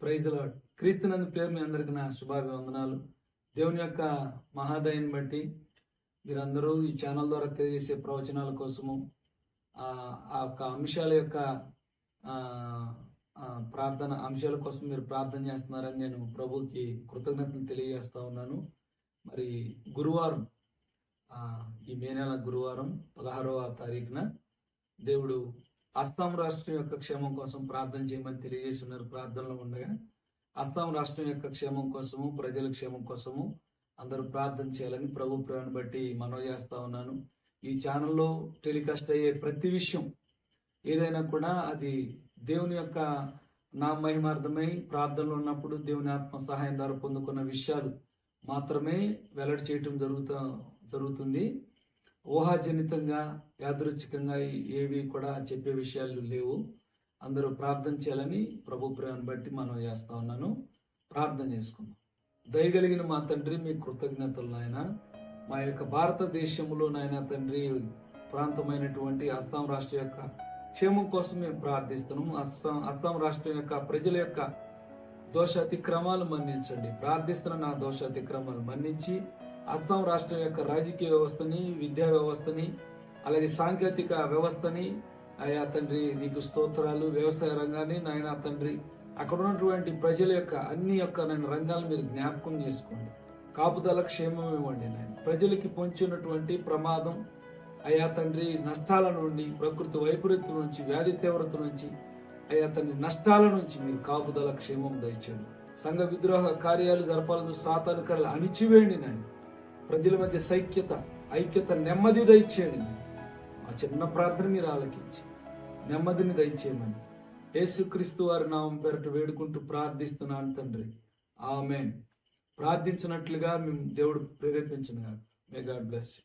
ప్రైజ్లాడ్ క్రీస్తునందు పేరు మీ అందరికి నా శుభాభివందనాలు. దేవుని యొక్క మహాదయాన్ని బట్టి మీరందరూ ఈ ఛానల్ ద్వారా తెలియజేసే ప్రవచనాల కోసము ఆ యొక్క అంశాల యొక్క ప్రార్థన అంశాల కోసం మీరు ప్రార్థన చేస్తున్నారని నేను ప్రభుకి కృతజ్ఞతలు తెలియజేస్తా ఉన్నాను. మరి గురువారం ఈ మే నెల గురువారం పదహారవ తారీఖున దేవుడు అస్సాం రాష్ట్రం యొక్క క్షేమం కోసం ప్రార్థన చేయమని తెలియజేసి ఉన్నారు ప్రార్థనలో ఉండగా అస్సాం రాష్ట్రం యొక్క క్షేమం కోసము ప్రజల క్షేమం కోసము అందరూ ప్రార్థన చేయాలని ప్రభు ప్రేమను బట్టి మనవి చేస్తా ఉన్నాను. ఈ ఛానల్లో టెలికాస్ట్ అయ్యే ప్రతి విషయం ఏదైనా కూడా అది దేవుని యొక్క నా మహిమార్థమై ప్రార్థనలో ఉన్నప్పుడు దేవుని ఆత్మ సహాయం ద్వారా పొందుకున్న విషయాలు మాత్రమే వెల్లడి చేయటం జరుగుతా జరుగుతుంది. ఊహాజనితంగా యాదృచ్ఛికంగా ఏవి కూడా చెప్పే విషయాలు లేవు. అందరూ ప్రార్థన చేయాలని ప్రభు ప్రేమను బట్టి మనం చేస్తా ఉన్నాను. ప్రార్థన చేసుకుందాం. దయగలిగిన మా తండ్రి మీ కృతజ్ఞతలు నాయన. మా యొక్క భారతదేశంలో నాయన తండ్రి ప్రాంతమైనటువంటి అస్సాం రాష్ట్రం యొక్క క్షేమం కోసం మేము ప్రార్థిస్తున్నాము అస్సాం అస్సాం రాష్ట్రం యొక్క ప్రజల యొక్క దోష అతిక్రమాలు మన్నించండి. ప్రార్థిస్తున్న నా దోష అతిక్రమాలు మన్నించి అస్సాం రాష్ట్రం యొక్క రాజకీయ వ్యవస్థని విద్యా వ్యవస్థని అలాగే సాంకేతిక వ్యవస్థని అయా తండ్రి నీకు స్తోత్రాలు వ్యవసాయ రంగాన్ని నాయన తండ్రి అక్కడ ఉన్నటువంటి ప్రజల యొక్క అన్ని యొక్క నేను రంగాలు మీరు జ్ఞాపకం చేసుకోండి. కాపుదల క్షేమం ఇవ్వండి నాయన. ప్రజలకి పొంచినటువంటి ప్రమాదం అయా తండ్రి నష్టాల నుండి ప్రకృతి వైపరీత్యం నుంచి వ్యాధి తీవ్రత నుంచి అయ్యా తండ్రి నష్టాల నుంచి మీరు కాపుదల క్షేమం దయచేయండి. సంఘ విద్రోహ కార్యాలు జరపాలను సాతానుకరలు అణిచివేయండి నాయన. ప్రజల మధ్య సైక్యత ఐక్యత నెమ్మది దయచేయండి. ఆ చిన్న ప్రార్థన మీరు ఆలకించి నెమ్మదిని దయచేయమని యేసుక్రీస్తు వారి నామం పేరట వేడుకుంటూ ప్రార్థిస్తున్నాను తండ్రి. ఆమె ప్రార్థించినట్లుగా మేము దేవుడు ప్రేరేపించిన మే గాడ్ బ్లెస్ యూ